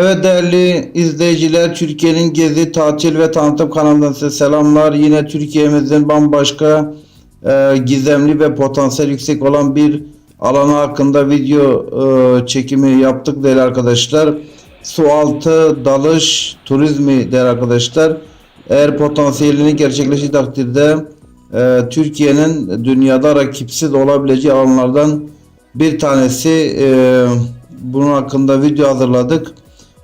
Evet değerli izleyiciler, Türkiye'nin gezi, tatil ve tanıtım kanalından size selamlar. Yine Türkiye'mizin bambaşka e, gizemli ve potansiyel yüksek olan bir alanı hakkında video e, çekimi yaptık değerli arkadaşlar. Su altı dalış turizmi değerli arkadaşlar. Eğer potansiyelini gerçekleştiği takdirde e, Türkiye'nin dünyada rakipsiz olabileceği alanlardan bir tanesi. E, bunun hakkında video hazırladık.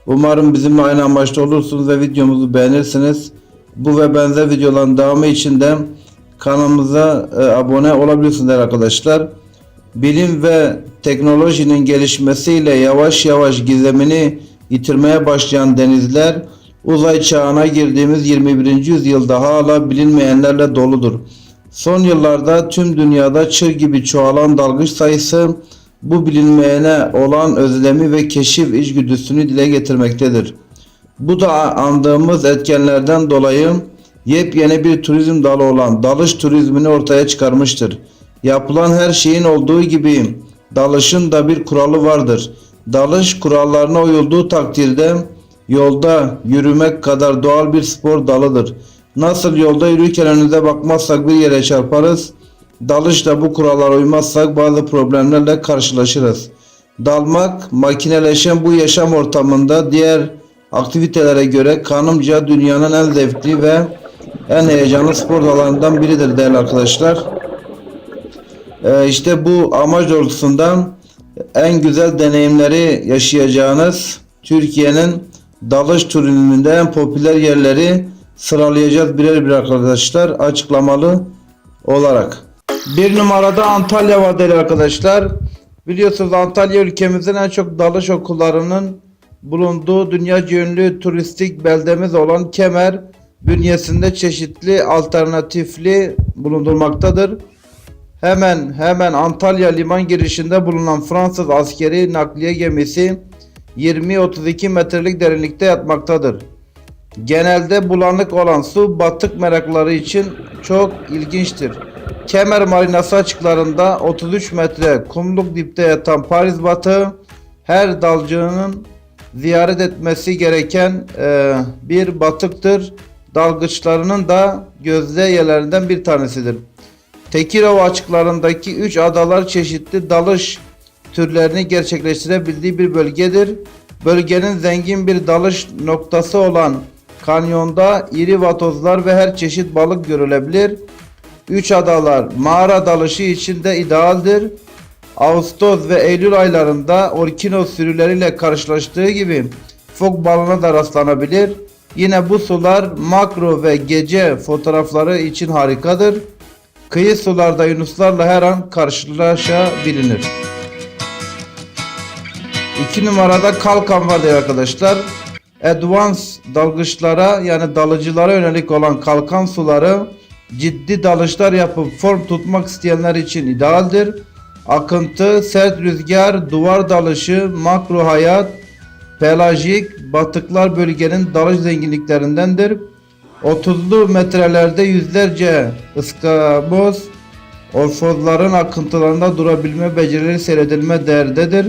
Umarım bizimle aynı amaçta olursunuz ve videomuzu beğenirsiniz. Bu ve benzer videoların devamı için de kanalımıza e, abone olabilirsiniz arkadaşlar. Bilim ve teknolojinin gelişmesiyle yavaş yavaş gizemini yitirmeye başlayan denizler uzay çağına girdiğimiz 21. yüzyılda hala bilinmeyenlerle doludur. Son yıllarda tüm dünyada çığ gibi çoğalan dalgıç sayısı bu bilinmeyene olan özlemi ve keşif içgüdüsünü dile getirmektedir. Bu da andığımız etkenlerden dolayı yepyeni bir turizm dalı olan dalış turizmini ortaya çıkarmıştır. Yapılan her şeyin olduğu gibi dalışın da bir kuralı vardır. Dalış kurallarına uyulduğu takdirde yolda yürümek kadar doğal bir spor dalıdır. Nasıl yolda yürürken önümüze bakmazsak bir yere çarparız, dalışta bu kurallara uymazsak bazı problemlerle karşılaşırız. Dalmak, makineleşen bu yaşam ortamında diğer aktivitelere göre kanımca dünyanın en zevkli ve en heyecanlı spor dallarından biridir değerli arkadaşlar. Ee, işte bu amaç doğrultusunda en güzel deneyimleri yaşayacağınız Türkiye'nin dalış turizminde en popüler yerleri sıralayacağız birer bir arkadaşlar açıklamalı olarak. Bir numarada Antalya var arkadaşlar. Biliyorsunuz Antalya ülkemizin en çok dalış okullarının bulunduğu dünya ünlü turistik beldemiz olan Kemer bünyesinde çeşitli alternatifli bulundurmaktadır. Hemen hemen Antalya liman girişinde bulunan Fransız askeri nakliye gemisi 20-32 metrelik derinlikte yatmaktadır. Genelde bulanık olan su batık merakları için çok ilginçtir. Kemer Marinası açıklarında 33 metre kumluk dipte yatan Paris batığı her dalcının ziyaret etmesi gereken e, bir batıktır. Dalgıçlarının da gözde yerlerinden bir tanesidir. Tekirova açıklarındaki 3 adalar çeşitli dalış türlerini gerçekleştirebildiği bir bölgedir. Bölgenin zengin bir dalış noktası olan kanyonda iri vatozlar ve her çeşit balık görülebilir. Üç adalar mağara dalışı için de idealdir. Ağustos ve Eylül aylarında orkino sürüleriyle karşılaştığı gibi fok balığına da rastlanabilir. Yine bu sular makro ve gece fotoğrafları için harikadır. Kıyı sularda yunuslarla her an karşılaşabilir. 2 numarada kalkan var diye arkadaşlar. Advance dalgıçlara yani dalıcılara yönelik olan kalkan suları ciddi dalışlar yapıp form tutmak isteyenler için idealdir. Akıntı, sert rüzgar, duvar dalışı, makro hayat, pelajik, batıklar bölgenin dalış zenginliklerindendir. 30'lu metrelerde yüzlerce ıskaboz, orfozların akıntılarında durabilme becerileri seyredilme değerdedir.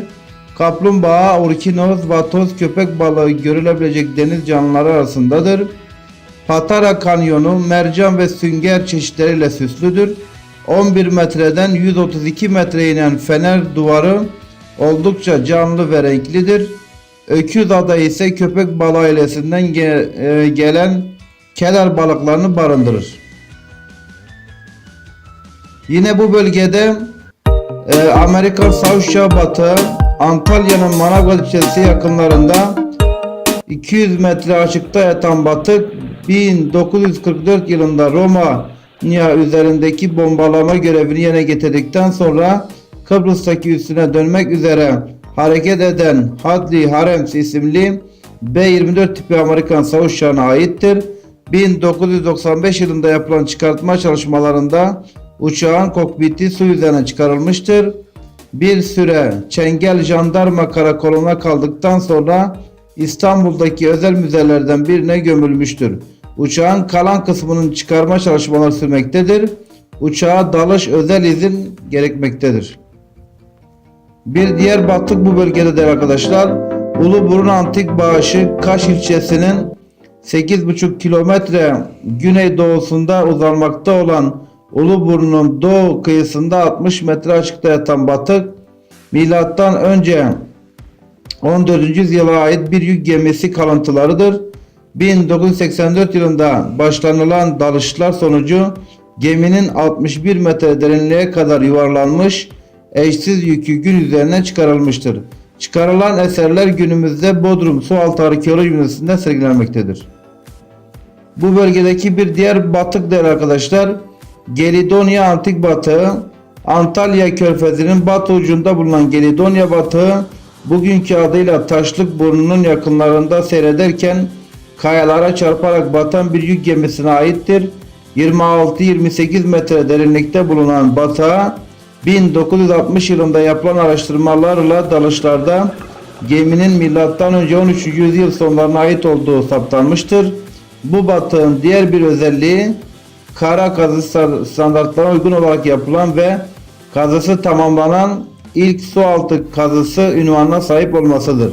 Kaplumbağa, orkinoz, vatoz, köpek balığı görülebilecek deniz canlıları arasındadır. Patara Kanyonu mercan ve sünger çeşitleriyle süslüdür. 11 metreden 132 metre inen fener duvarı oldukça canlı ve renklidir. Öküz Ada ise köpek balığı ailesinden ge- e, gelen keler balıklarını barındırır. Yine bu bölgede e, Amerika Savuşa Batı Antalya'nın Manavgat ilçesi yakınlarında 200 metre açıkta yatan batık 1944 yılında Romanya üzerindeki bombalama görevini yerine getirdikten sonra Kıbrıs'taki üstüne dönmek üzere hareket eden Hadley Harems isimli B-24 tipi Amerikan savaş aittir. 1995 yılında yapılan çıkartma çalışmalarında uçağın kokpiti su üzerine çıkarılmıştır. Bir süre Çengel Jandarma Karakolu'na kaldıktan sonra İstanbul'daki özel müzelerden birine gömülmüştür. Uçağın kalan kısmının çıkarma çalışmaları sürmektedir. Uçağa dalış özel izin gerekmektedir. Bir diğer batık bu bölgededir arkadaşlar. Uluburun Antik Bağışı Kaş ilçesinin 8,5 kilometre güneydoğusunda uzanmakta olan Uluburun'un doğu kıyısında 60 metre açıkta yatan batık, milattan önce 14. yüzyıla ait bir yük gemisi kalıntılarıdır. 1984 yılında başlanılan dalışlar sonucu geminin 61 metre derinliğe kadar yuvarlanmış eşsiz yükü gün üzerine çıkarılmıştır. Çıkarılan eserler günümüzde Bodrum Sualtı Arkeoloji Müzesi'nde sergilenmektedir. Bu bölgedeki bir diğer batık değerli arkadaşlar Gelidonya Antik Batığı Antalya Körfezi'nin batı ucunda bulunan Gelidonya Batığı bugünkü adıyla Taşlık Burnu'nun yakınlarında seyrederken kayalara çarparak batan bir yük gemisine aittir. 26-28 metre derinlikte bulunan batağa 1960 yılında yapılan araştırmalarla dalışlarda geminin milattan önce 13. yüzyıl sonlarına ait olduğu saptanmıştır. Bu batığın diğer bir özelliği kara kazı standartlarına uygun olarak yapılan ve kazısı tamamlanan ilk sualtı kazısı ünvanına sahip olmasıdır.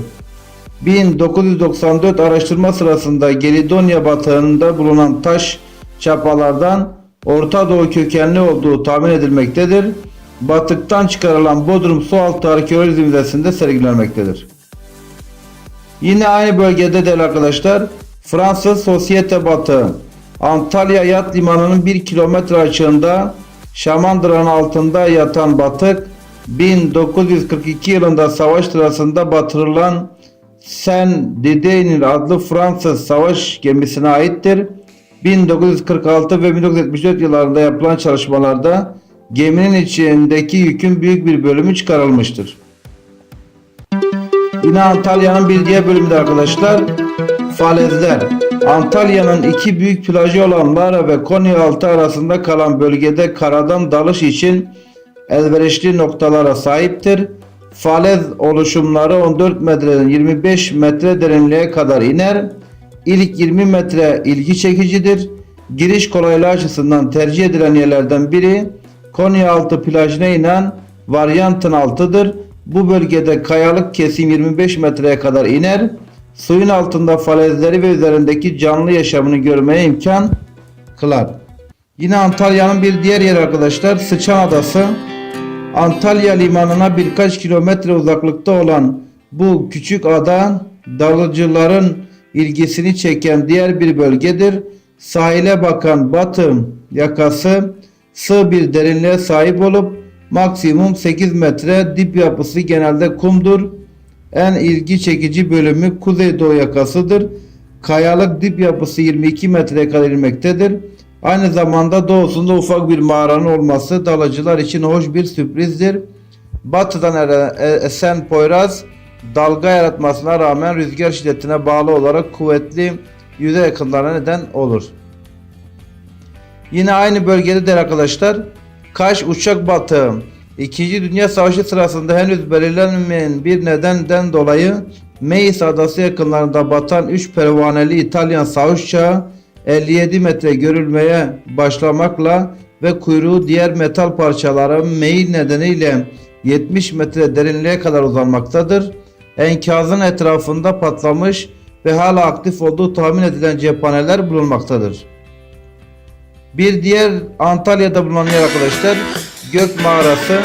1994 araştırma sırasında Gelidonya batağında bulunan taş çapalardan Orta Doğu kökenli olduğu tahmin edilmektedir. Batıktan çıkarılan Bodrum Sualtı Arkeoloji Müzesi'nde sergilenmektedir. Yine aynı bölgede değerli arkadaşlar Fransız Sosyete Batığı Antalya Yat Limanı'nın 1 kilometre açığında Şamandıra'nın altında yatan batık 1942 yılında savaş sırasında batırılan Sen Didier adlı Fransız savaş gemisine aittir. 1946 ve 1974 yıllarında yapılan çalışmalarda geminin içindeki yükün büyük bir bölümü çıkarılmıştır. Yine Antalya'nın bir diğer bölümünde arkadaşlar falezler. Antalya'nın iki büyük plajı olan Lara ve Konyaaltı arasında kalan bölgede karadan dalış için elverişli noktalara sahiptir. Falez oluşumları 14 metreden 25 metre derinliğe kadar iner. İlk 20 metre ilgi çekicidir. Giriş kolaylığı açısından tercih edilen yerlerden biri Konyaaltı plajına inen varyantın altıdır. Bu bölgede kayalık kesim 25 metreye kadar iner. Suyun altında falezleri ve üzerindeki canlı yaşamını görmeye imkan kılar. Yine Antalya'nın bir diğer yeri arkadaşlar Sıçan Adası. Antalya limanına birkaç kilometre uzaklıkta olan bu küçük ada dalıcıların ilgisini çeken diğer bir bölgedir. Sahile bakan batı yakası sığ bir derinliğe sahip olup maksimum 8 metre dip yapısı genelde kumdur. En ilgi çekici bölümü kuzeydoğu yakasıdır. Kayalık dip yapısı 22 metreye kadar inmektedir. Aynı zamanda doğusunda ufak bir mağaranın olması dalıcılar için hoş bir sürprizdir. Batıdan e- esen Poyraz dalga yaratmasına rağmen rüzgar şiddetine bağlı olarak kuvvetli yüzey yakınlarına neden olur. Yine aynı bölgede de arkadaşlar Kaş uçak batığı 2. Dünya Savaşı sırasında henüz belirlenmeyen bir nedenden dolayı Meis adası yakınlarında batan 3 pervaneli İtalyan savaş uçağı 57 metre görülmeye başlamakla ve kuyruğu diğer metal parçalara meyil nedeniyle 70 metre derinliğe kadar uzanmaktadır. Enkazın etrafında patlamış ve hala aktif olduğu tahmin edilen cephaneler bulunmaktadır. Bir diğer Antalya'da bulunan yer arkadaşlar Gök Mağarası.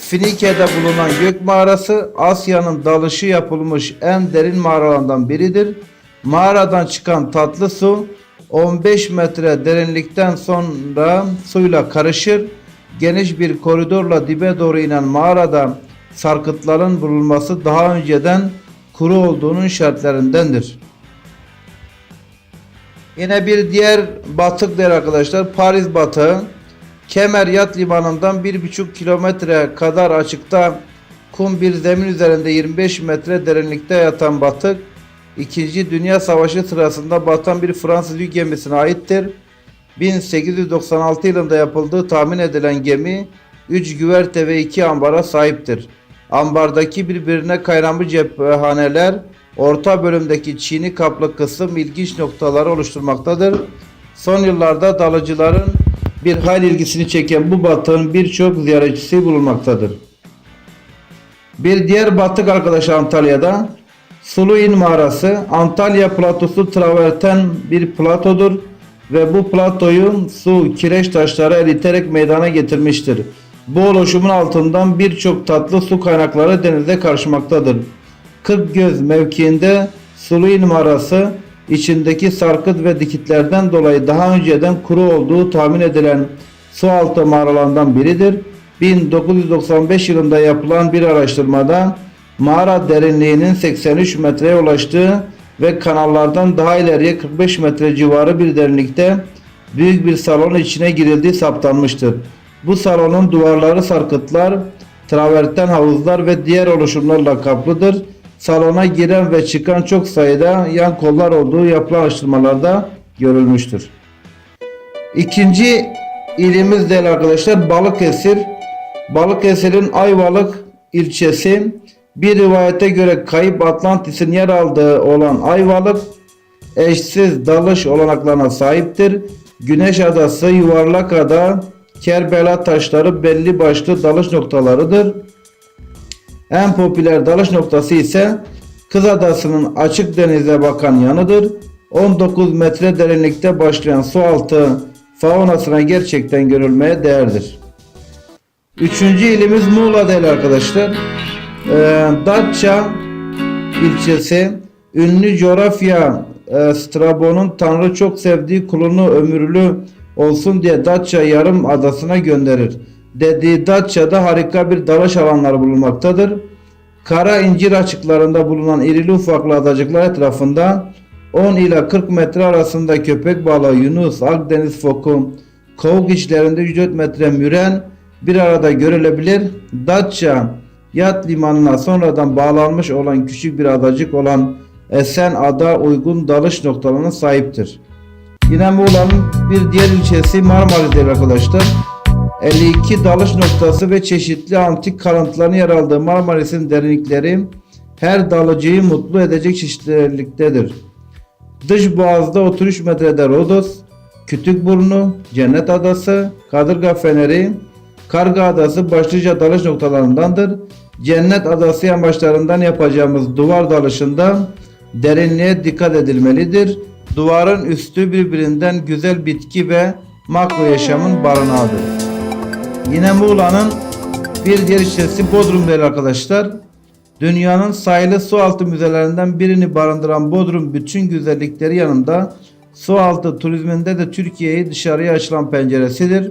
Finike'de bulunan Gök Mağarası Asya'nın dalışı yapılmış en derin mağaralardan biridir. Mağaradan çıkan tatlı su 15 metre derinlikten sonra suyla karışır. Geniş bir koridorla dibe doğru inen mağarada sarkıtların bulunması daha önceden kuru olduğunun işaretlerindendir. Yine bir diğer batık der arkadaşlar. Paris batığı. Kemer Yat Limanı'ndan 1,5 kilometre kadar açıkta kum bir zemin üzerinde 25 metre derinlikte yatan batık. İkinci Dünya Savaşı sırasında batan bir Fransız yük gemisine aittir. 1896 yılında yapıldığı tahmin edilen gemi 3 güverte ve 2 ambara sahiptir. Ambardaki birbirine kaynamış cephaneler orta bölümdeki çini kaplı kısım ilginç noktaları oluşturmaktadır. Son yıllarda dalıcıların bir hayli ilgisini çeken bu batığın birçok ziyaretçisi bulunmaktadır. Bir diğer batık arkadaş Antalya'da Suluin mağarası Antalya platosu traverten bir platodur ve bu platoyu su, kireç taşları eriterek meydana getirmiştir. Bu oluşumun altından birçok tatlı su kaynakları denize karışmaktadır. Kırkgöz mevkiinde Suluin mağarası içindeki sarkıt ve dikitlerden dolayı daha önceden kuru olduğu tahmin edilen sualtı mağaralarından biridir. 1995 yılında yapılan bir araştırmada mağara derinliğinin 83 metreye ulaştığı ve kanallardan daha ileriye 45 metre civarı bir derinlikte büyük bir salonun içine girildiği saptanmıştır. Bu salonun duvarları sarkıtlar, traverten havuzlar ve diğer oluşumlarla kaplıdır. Salona giren ve çıkan çok sayıda yan kollar olduğu yapılan araştırmalarda görülmüştür. İkinci ilimiz değerli arkadaşlar Balıkesir. Balıkesir'in Ayvalık ilçesi bir rivayete göre kayıp Atlantis'in yer aldığı olan Ayvalık eşsiz dalış olanaklarına sahiptir. Güneş Adası, Yuvarlak Ada, Kerbela taşları belli başlı dalış noktalarıdır. En popüler dalış noktası ise Kız Adası'nın açık denize bakan yanıdır. 19 metre derinlikte başlayan sualtı faunasına gerçekten görülmeye değerdir. Üçüncü ilimiz Muğla arkadaşlar. Ee, Datça ilçesi ünlü coğrafya e, Strabon'un Tanrı çok sevdiği kulunu ömürlü olsun diye Datça yarım adasına gönderir. Dediği Datça'da harika bir dalış alanları bulunmaktadır. Kara incir açıklarında bulunan irili ufaklı adacıklar etrafında 10 ila 40 metre arasında köpek balığı, yunus, Akdeniz foku, kovuk içlerinde 104 metre müren bir arada görülebilir. Datça yat limanına sonradan bağlanmış olan küçük bir adacık olan Esen Ada uygun dalış noktalarına sahiptir. Yine Muğla'nın bir diğer ilçesi Marmaris'tir arkadaşlar. 52 dalış noktası ve çeşitli antik kalıntıların yer aldığı Marmaris'in derinlikleri her dalıcıyı mutlu edecek çeşitliliktedir. Dış boğazda 33 metrede Rodos, Kütükburnu, Cennet Adası, Kadırga Feneri, Karga Adası başlıca dalış noktalarındandır. Cennet Adası yamaçlarından yapacağımız duvar dalışında derinliğe dikkat edilmelidir. Duvarın üstü birbirinden güzel bitki ve makro yaşamın barınağıdır. Yine Muğla'nın bir diğer ilçesi Bodrum değil arkadaşlar. Dünyanın sayılı sualtı müzelerinden birini barındıran Bodrum bütün güzellikleri yanında sualtı turizminde de Türkiye'yi dışarıya açılan penceresidir.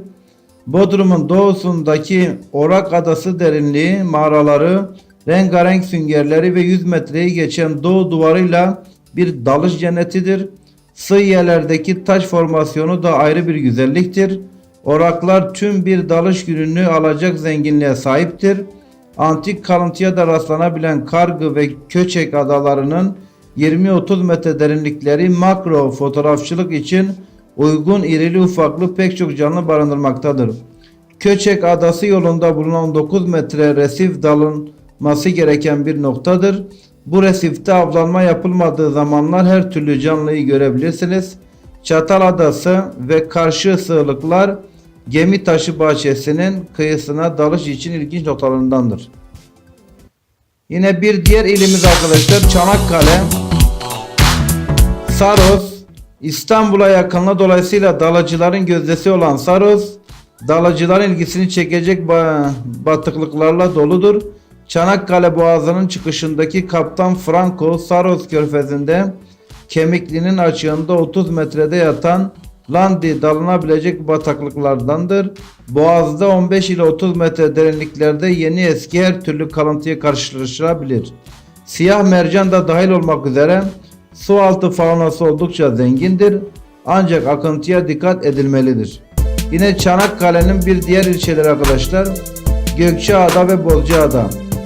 Bodrum'un doğusundaki Orak Adası derinliği, mağaraları, rengarenk süngerleri ve 100 metreyi geçen doğu duvarıyla bir dalış cennetidir. Sığ yerlerdeki taş formasyonu da ayrı bir güzelliktir. Oraklar tüm bir dalış gününü alacak zenginliğe sahiptir. Antik kalıntıya da rastlanabilen Kargı ve Köçek adalarının 20-30 metre derinlikleri makro fotoğrafçılık için uygun irili ufaklı pek çok canlı barındırmaktadır. Köçek Adası yolunda bulunan 9 metre resif dalınması gereken bir noktadır. Bu resifte avlanma yapılmadığı zamanlar her türlü canlıyı görebilirsiniz. Çatal Adası ve karşı sığlıklar gemi taşı bahçesinin kıyısına dalış için ilginç noktalarındandır. Yine bir diğer ilimiz arkadaşlar Çanakkale. Saros İstanbul'a yakınlığı dolayısıyla dalacıların gözdesi olan Saros, dalacıların ilgisini çekecek ba- batıklıklarla doludur. Çanakkale Boğazı'nın çıkışındaki Kaptan Franco Saros körfezinde kemiklinin açığında 30 metrede yatan Landi dalınabilecek bataklıklardandır. Boğaz'da 15 ile 30 metre derinliklerde yeni eski her türlü kalıntıya karşılaşılabilir. Siyah mercan da dahil olmak üzere su altı faunası oldukça zengindir. Ancak akıntıya dikkat edilmelidir. Yine Çanakkale'nin bir diğer ilçeleri arkadaşlar Gökçeada ve Bozcaada.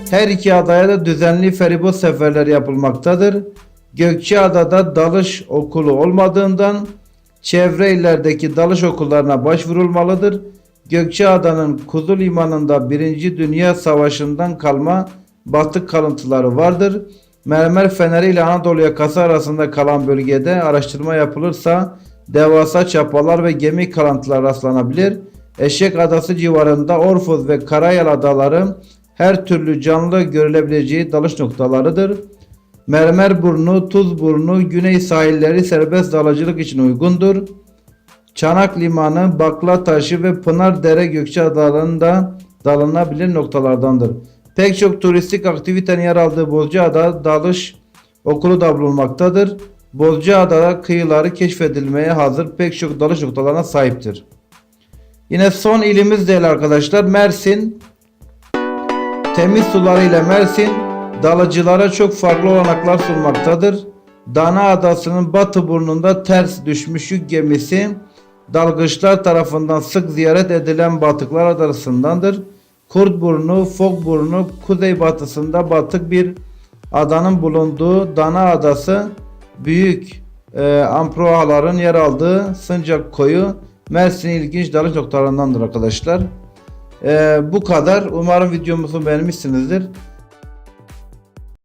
Her iki adaya da düzenli feribot seferleri yapılmaktadır. Gökçeada'da dalış okulu olmadığından çevre illerdeki dalış okullarına başvurulmalıdır. Gökçeada'nın Kuzu Limanı'nda 1. Dünya Savaşı'ndan kalma batık kalıntıları vardır. Mermer Feneri ile Anadolu yakası arasında kalan bölgede araştırma yapılırsa devasa çapalar ve gemi kalıntıları rastlanabilir. Eşek Adası civarında Orfuz ve Karayel adaları her türlü canlı görülebileceği dalış noktalarıdır. Mermerburnu, Tuzburnu, Güney sahilleri serbest dalıcılık için uygundur. Çanak Limanı, Bakla Taşı ve Pınar Dere Gökçe adalarında dalınabilir noktalardandır. Pek çok turistik aktivitenin yer aldığı Bozcaada dalış okulu da bulunmaktadır. Bozcaada kıyıları keşfedilmeye hazır pek çok dalış noktalarına sahiptir. Yine son ilimiz değil arkadaşlar. Mersin. Temiz sularıyla Mersin dalıcılara çok farklı olanaklar sunmaktadır. Dana Adası'nın batı burnunda ters düşmüş yük gemisi dalgıçlar tarafından sık ziyaret edilen batıklar arasındandır. Kurtburnu, Fokburnu, kuzeybatısında batık bir adanın bulunduğu Dana Adası büyük e, amproaların yer aldığı Sıncak Koyu Mersin'in ilginç dalış noktalarındandır arkadaşlar. E, bu kadar. Umarım videomuzu beğenmişsinizdir.